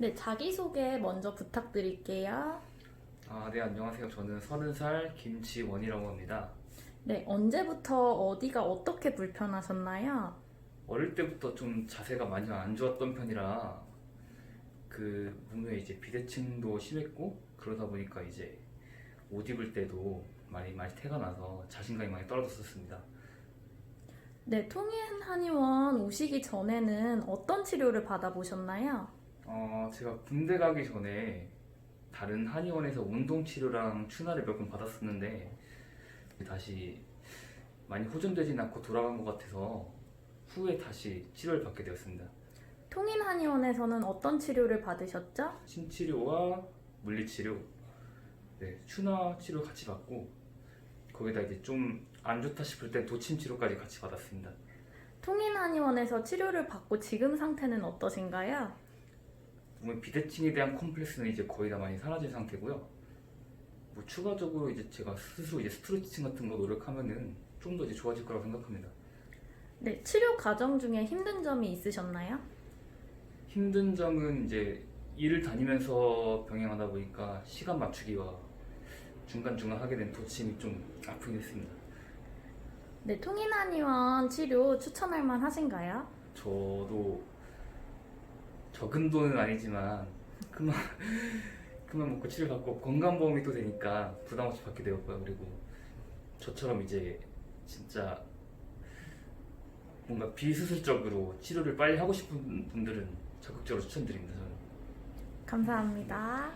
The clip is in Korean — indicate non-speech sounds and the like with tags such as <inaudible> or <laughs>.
네, 자기소개 먼저 부탁드릴게요. 아, 네, 안녕하세요. 저는 30살 김지원이라고 합니다. 네, 언제부터 어디가 어떻게 불편하셨나요? 어릴 때부터 좀 자세가 많이 안 좋았던 편이라 그 몸에 이제 비대칭도 심했고 그러다 보니까 이제 옷 입을 때도 많이 많이 태가 나서 자신감이 많이 떨어졌었습니다. 네, 통인 한의원 오시기 전에는 어떤 치료를 받아보셨나요? 어, 제가 군대 가기 전에 다른 한의원에서 운동 치료랑 추나를 몇 번 받았었는데 다시 많이 호전되진 않고 돌아간 것 같아서 후에 다시 치료를 받게 되었습니다. 통인 한의원에서는 어떤 치료를 받으셨죠? 신치료와 물리치료, 네, 추나 치료 같이 받고 거기다 이제 좀 안 좋다 싶을 때 도침 치료까지 같이 받았습니다. 통인 한의원에서 치료를 받고 지금 상태는 어떠신가요? 몸의 비대칭에 대한 컴플렉스는 이제 거의 다 많이 사라진 상태고요. 뭐 추가적으로 이제 제가 스스로 이제 스트레칭 같은 거 노력하면은 좀 더 이제 좋아질 거라고 생각합니다. 네, 치료 과정 중에 힘든 점이 있으셨나요? 힘든 점은 이제 일을 다니면서 병행하다 보니까 시간 맞추기와 중간중간 하게 된 도침이 좀 아프긴 했습니다. 네, 통인 한의원 치료 추천할 만 하신가요? 저도 적은 돈은 아니지만 그만 <laughs> 그만 먹고 치료 받고 건강보험이 또 되니까 부담 없이 받게 되었고요. 그리고 저처럼 이제 진짜 뭔가 비수술적으로 치료를 빨리 하고 싶은 분들은 적극적으로 추천드립니다. 저는. 감사합니다.